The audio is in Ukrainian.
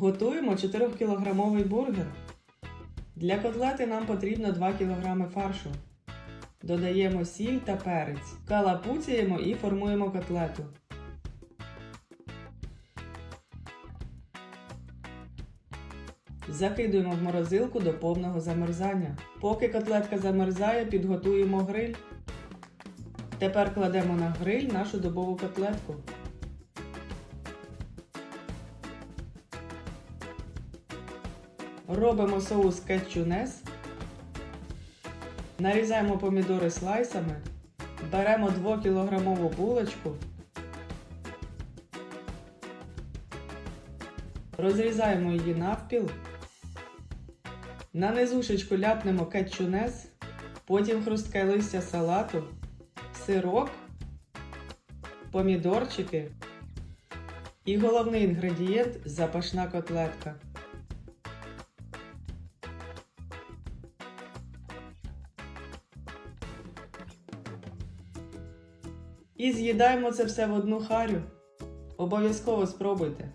Готуємо 4-кілограмовий бургер. Для котлети нам потрібно 2 кг фаршу. Додаємо сіль та перець. Калапуціємо і формуємо котлету. Закидуємо в морозилку до повного замерзання. Поки котлетка замерзає, підготуємо гриль. Тепер кладемо на гриль нашу добову котлетку. Робимо соус кетчунес. Нарізаємо помідори слайсами. Беремо 2-кілограмову булочку. Розрізаємо її навпіл. На низушечку ляпнемо кетчунес, потім хрустке листя салату, сирок, помідорчики і головний інгредієнт запашна котлетка. І з'їдаємо це все в одну харю. Обов'язково спробуйте.